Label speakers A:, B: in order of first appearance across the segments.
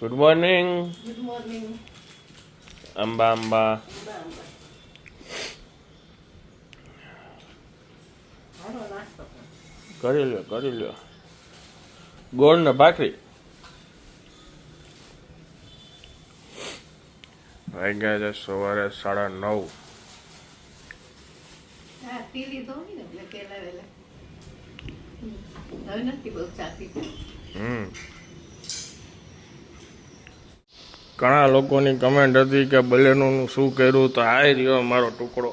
A: Good morning
B: good morning
A: Amba Amba
B: કરો.
A: કરી લ્યો કરી લ્યો. ગોળ ને ભાખરી. વાગ્યા છે સવારે સાડા નવ.
B: હમ. હવે નથી બહુ ચા પીતી
A: હમ ઘણા લોકોની કમેન્ટ હતી કે બલેનોનું શું કર્યું તો આ રહ્યો મારો ટુકડો.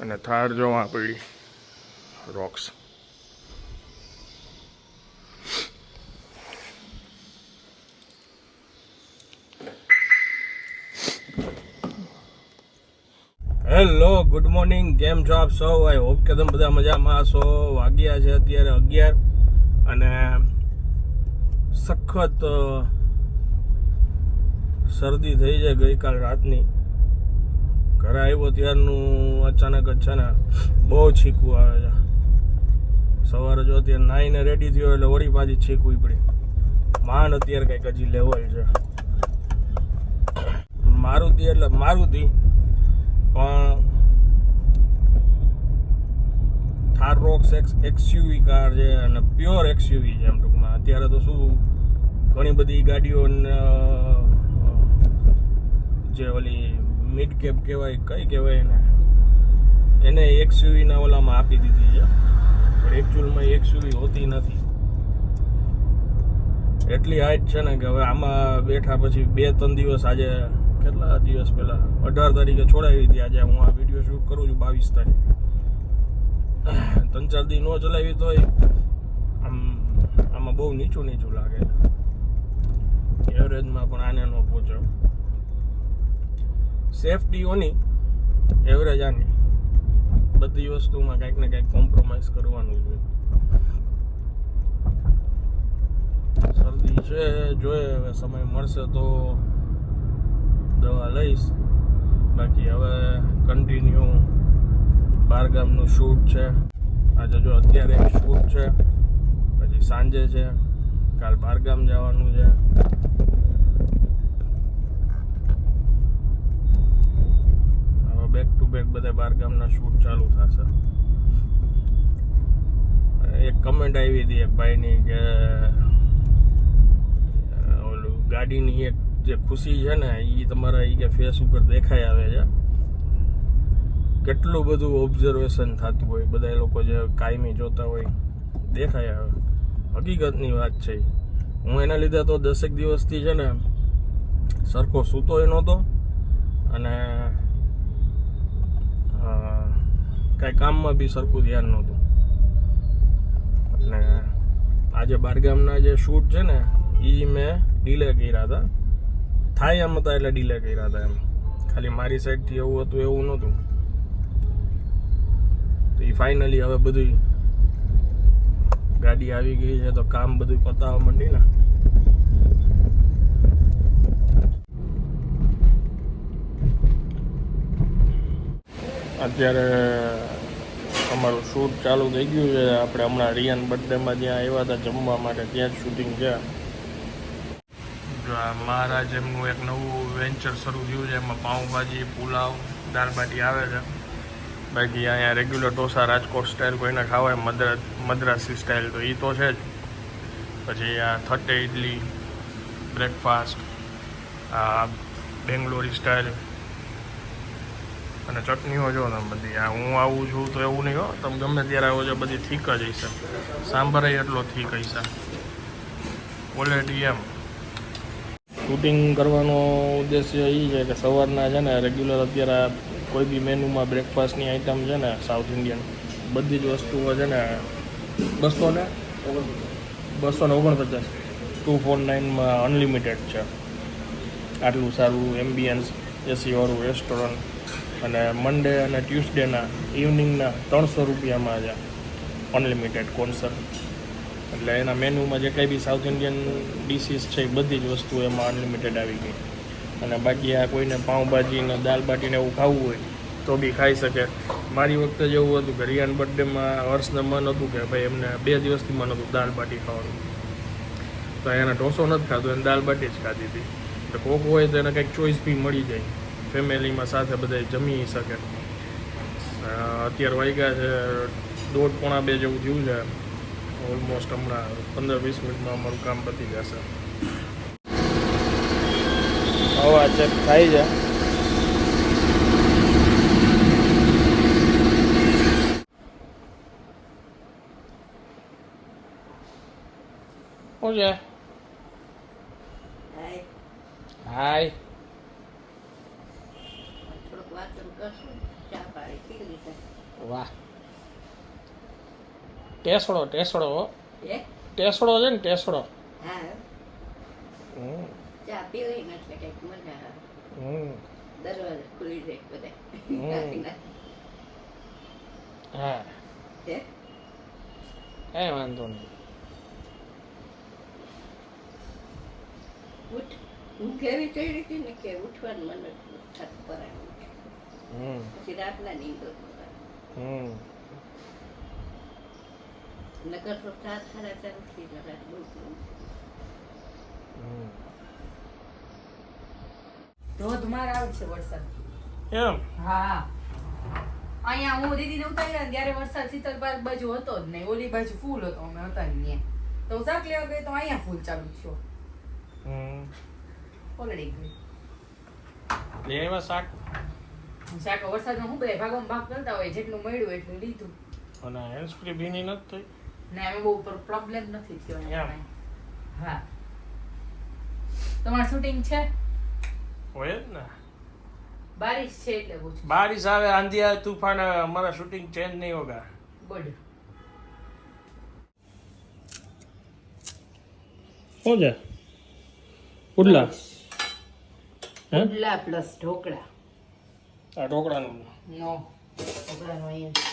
A: અને થાર જોવા પડી. Roxx hello, good morning. કેમ છો આપ સૌ? આઈ હોપ કે તમે બધા મજામાં છો વાગ્યા છે અત્યારે અગિયાર અને સખત શરદી થઈ છે ગઈકાલ રાતની. ઘરે આવ્યો ત્યારનું અચાનક અચાનક બહુ છીકવું આવે છે. સવારે જો અત્યારે નાઈને રેડી થયો એટલે વળી પાછી છીકવી પડી. માન અત્યારે કંઈક હજી લેવલ છે. મારુતિ એટલે મારુતિ. પણ Thar Roxx X XUV car છે અને પ્યોર એક્સયુવી છે એમ ટૂંકમાં. અત્યારે તો શું ઘણી બધી ગાડીઓ જે ઓલી મિડ કેપ કહેવાય, કઈ કહેવાય એને? એને એક્સયુવીના ઓલામાં આપી દીધી છે. પણ એકચ્યુઅલમાં એક્સયુવી હોતી નથી. એટલી હાઈટ છે ને કે હવે આમાં બેઠા પછી બે ત્રણ દિવસ આજે કેટલા દિવસ પહેલા? અઢાર તારીખે છોડાવી હતી. આજે હું આ વીડિયો શૂટ કરું છું બાવીસ તારીખ. ત્રણ ચાર દી ન ચલાવી તો આમ, આમાં બહુ નીચું નીચું લાગે એવરેજમાં પણ આને ન પહોંચો. સેફટી ઓની એવરેજ આની. બધી વસ્તુમાં કંઈક ને કંઈક કોમ્પ્રોમાઇઝ કરવાનું છે. શરદી છે, જોઈએ હવે સમય મળશે તો દવા લઈશ. બાકી હવે કન્ટિન્યુ બારગામનું શૂટ છે. આજે જો અત્યારે એક શૂટ છે, પછી સાંજે છે, કાલ બારગામ જવાનું છે. હવે બેક ટુ બેક બધા બારગામના શૂટ ચાલુ થશે. એક કમેન્ટ આવી હતી એક ભાઈની કે ઓલું ગાડીની એક જે ખુશી છે ને એ તમારા એ કે ફેસ ઉપર દેખાઈ આવે છે. કેટલું બધું ઓબ્ઝર્વેશન થતું હોય બધા લોકો જે કાયમી જોતા હોય, દેખાય આવે. હકીકતની વાત છે હું એના લીધે તો દસેક દિવસથી છે ને, સરખો સૂતોય નહોતો અને કાંઈ કામમાં બી સરખું ધ્યાન નહોતું. અને આજે બારગામના જે શૂટ છે ને એ મેં ડીલે કર્યા હતા. થાય એમ હતા એટલે ડીલે કર્યા હતા એમ. ખાલી મારી સાઈડથી એવું હતું, એવું નહોતું. તો એ ફાઇનલી હવે બધું ગાડી આવી ગઈ છે, તો કામ બધું પતાવવા માંડી ને. અત્યારે અમારું શૂટ ચાલુ થઈ ગયું છે. આપણે હમણાં રિયાન બર્થડેમાં જ્યાં આવ્યા હતા, જમવા માટે, ત્યાં જ શૂટિંગ છે. મહારાજ એમનું એક નવું વેન્ચર શરૂ થયું છે, એમાં પાઉંભાજી, પુલાવ દાળબાટી આવે છે. બાકી અહીંયા રેગ્યુલર ઢોસા, રાજકોટ સ્ટાઇલ કોઈને ખાવાય મદ્રા મદ્રાસી સ્ટાઇલ તો એ તો છે જ. પછી આ થટ્ટે ઇડલી બ્રેકફાસ્ટ આ બેંગ્લોરી સ્ટાઇલ અને ચટણીઓ જો તમે બધી, આ હું આવું છું તો એવું નહીં હો, તમે ગમે ત્યારે આવો છો, બધી થીક જ હશે. સાંભાર એટલો થીક હશે. ક્વોલિટી એમ. શૂટિંગ કરવાનો ઉદ્દેશ્ય એ છે કે સવારના છે ને રેગ્યુલર અત્યારે કોઈ બી મેનુમાં બ્રેકફાસ્ટની આઈટમ છે ને સાઉથ ઇન્ડિયન બધી જ વસ્તુઓ છે ને બસો ને બસો ને ઓગણપચાસ, ટુ ફોર નાઇનમાં અનલિમિટેડ છે. આટલું સારું એમ્બિયન્સ એસીવાળું રેસ્ટોરન્ટ અને મંડે અને ટ્યુસડેના ઇવનિંગના ત્રણસો રૂપિયામાં છે અનલિમિટેડ કોન્સર્ટ એટલે એના મેનુમાં જે કંઈ બી સાઉથ ઇન્ડિયન ડિશિસ છે, એ બધી જ વસ્તુ એમાં અનલિમિટેડ આવી ગઈ. અને બાકી આ કોઈને પાઉંભાજી ને દાલ બાટીને એવું ખાવું હોય, તો બી ખાઈ શકે. મારી વખતે જેવું હતું કે રિયાન બર્થડેમાં હર્ષને મન હતું કે ભાઈ એમને બે દિવસથી મન હતું દાળ બાટી ખાવાનું. તો એને ઢોસો નથી ખાધો, એને દાલ બાટી જ ખાધી હતી. એટલે કોક હોય તો એને કંઈક ચોઈસ બી મળી જાય. ફેમિલીમાં સાથે બધા જમી શકે. અત્યારે વાગ્યા છે, દોઢ પોણા બે જેવું થયું છે. ઓલમોસ્ટ હમણાં પંદર વીસ મિનિટમાં અમારું કામ પતી જશે. હવા ચેક થાય છે. શું છે?
B: હાય.
A: વાહ. ટેસડો ટેસડો. ટેસડો છે ને ટેસડો.
B: ચા પી લઈને એટલે કંઈક
A: મને
B: દરવાજા ખુલી જાય બધા.
A: હા. કાંઈ વાંધો નહીં.
B: ઉઠ. હું કેવી ચડી હતી ને કે ઉઠવાનું મન ઉઠે.
A: હમ.
B: પછી રાતના નીંદો
A: હમ.
B: નગર તો સાડા ચાર
C: ધોધમાર આવે છે વરસાદ
A: એમ
C: હા અહીંયા હું દીદીને ઉતાર્યા ને ત્યારે વરસાદ શીતલબાગ બાજુ હતો જ નહીં ઓલી બાજુ ફૂલ હતો અમે હતા ત્યાં તો હું શાક લેવા ગઈ તો અહીંયા ફૂલ ચાલુ થયો ઓલડી ગઈ
A: લેવા શાક
C: શાક વરસાદમાં હું બે ભાગોમાં ભાગ કરતા હોય જેટલું મળ્યું એટલું લીધું
A: અને હેન્ડ સ્પ્રે ભીની નથી થઈ
C: ને બહુ પ્રોબ્લેમ નથી થયો હા. તમારું શૂટિંગ છે?
A: હોય જ ને.
C: બારિશ છે એટલે પૂછું
A: બારિશ આવે આંધી આવે તુફાન આવે અમારા શૂટિંગ ચેન્જ નહીં હોગા
C: ગુડ
A: શું છે? પુડલા.
C: પુડલા પ્લસ ઢોકળા.
A: આ ઢોકળાનું.
C: નો. ઢોકળાનું અહીંયા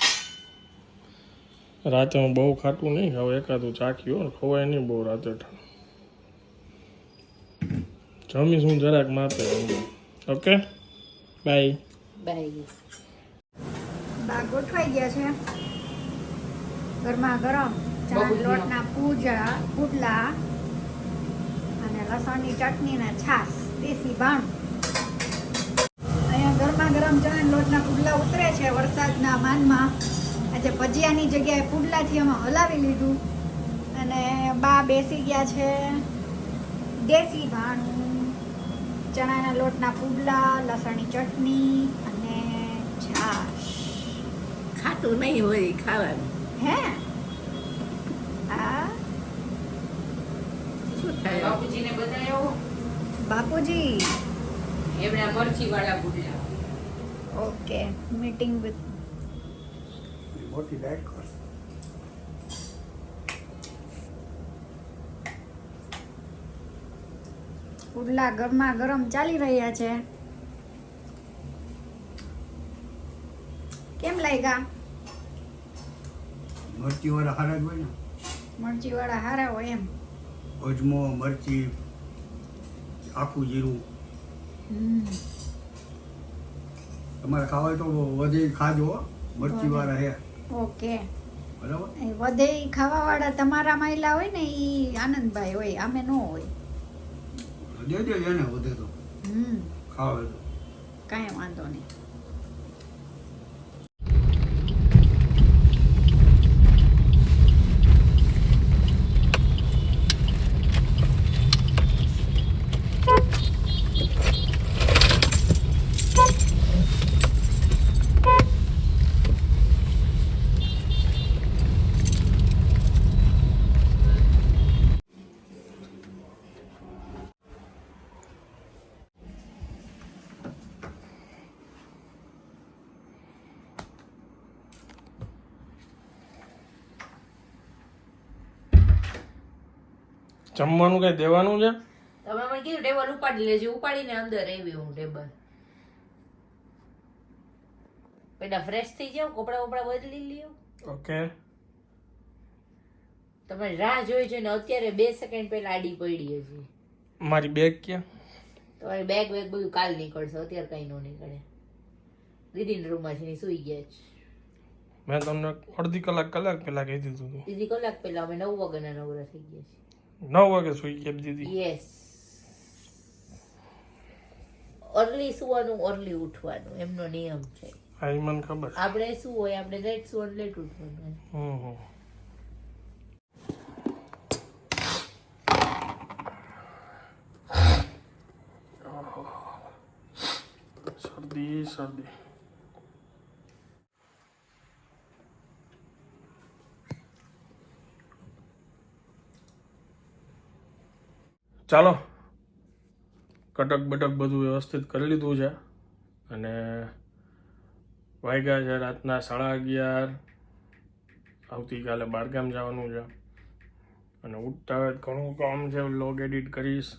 A: રાતે હું બહુ ખાટું નહીં ખાવ એકાદું ચાખ્યું ખવાય નહીં બહુ રાતે જમીશ હું જરાક માપે ઓકે? બાય.
C: બાય.
D: ગોઠવાઈ ગયા છે. ગરમા ગરમ
C: જ
D: લોટના પૂજા પુડલા અને લસણની ચટણી ને છાશ દેશી ભાણ. અહીંયા ગરમા ગરમ ચણા લોટના પુડલા ઉતરે છે વરસાદના માનમાં. આજે ભજીયાની જગ્યાએ પુડલાથી અમે હલાવી લીધું. અને બા બેસી ગયા છે. દેશી ભાણું ચણાના લોટના પુડલા લસણની ચટણી અને છાશ.
B: ખાતું નહીં હોય ખાવાનું.
D: હે? આ?
B: શું થાય?
C: બાપુજીને બતાવ્યો
D: બાપુજી.
C: એમના મરચી વાળા પુડલા.
D: ઓકે મીટિંગ વિથ
E: મોટી લાઈટ કર
D: પુડલા ગરમા ગરમ ચાલી રહ્યા છે. કેમ લાગ્યા?
E: મરચી વાળા હારા હોય ને.
D: મરચી વાળા હારા હોય એમ.
E: અજમો મરચી આખું જીરું. તમારે ખાવા તો વધે ખાજો. મરચી વાળા હે.
D: ઓકે.
E: બરાબર?
D: એ વધે ઈ ખાવા વાળા તમારા માયલા હોય ને ઈ આનંદભાઈ હોય આમે ન હોય.
E: દે દે એને વધે તો.
D: હમ.
E: ખાવે
D: કાંઈ વાંધો નહીં.
A: જમવાનું કઈ દેવાનું છે?
C: તમે મને કીધું ટેબલ ઉપાડી લેજો ઉપાડીને અંદર આવી હું ટેબલ. પેલા ફ્રેશ થઈ જાવ કપડા વપડા બદલી લ્યો.
A: ઓકે.
C: તમે રાહ જોઈ જોઈને અત્યારે બે સેકન્ડ પહેલા આડી પડી હજી.
A: મારી બેગ ક્યાં?
C: તમારી બેગ બેગ બધું કાલ નીકળશે અત્યારે કઈ ન નીકળે. દીદીના રૂમમાં છે સુઈ ગયા છે
A: મેં તમને અડધી કલાક કલાક પહેલાં કહી દીધું હતું
C: અડધી કલાક પહેલા અમે નવ વાગ્યાના નવરા થઈ ગયા
A: નવ વાગે સુઈ ગયા દીદી.
C: યસ અર્લી સુવાનું અર્લી ઉઠવાનું એમનો નિયમ છે.
A: હા એ મને ખબર
C: આપણે શું હોય આપણે લેટ સુવાનું લેટ ઉઠવાનું.
A: હમ હમ. શરદી શરદી. ચાલો. કટક બટક બધું વ્યવસ્થિત કરી લીધું છે. અને વાગ્યા છે રાતના સાડા અગિયાર. આવતીકાલે બહારગામ જવાનું છે. અને ઉઠતા ઘણું કામ છે. લોગ એડિટ કરીશ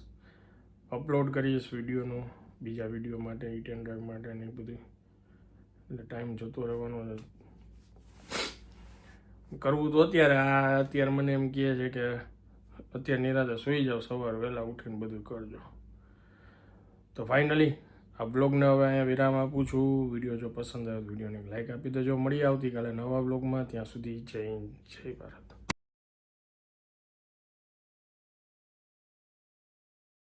A: અપલોડ કરીશ વિડીયોનું, બીજા વીડિયો માટે ઇટ એન્ડ માટે ને બધું. એટલે ટાઈમ જતો રહેવાનો છે. કરવું તો અત્યારે, આ અત્યારે મને એમ કહે છે કે અત્યારે નિરાતે સૂઈ જાઓ સવારે વહેલા ઉઠીને બધું કરજો. તો ફાઇનલી આ બ્લોગને હવે અહીંયા વિરામ આપું છું. વીડિયો જો પસંદ આવે તો વિડીયોને લાઇક આપી દેજો. મળી આવતીકાલે નવા બ્લોગમાં ત્યાં સુધી જય હિન્દ, જય ભારત.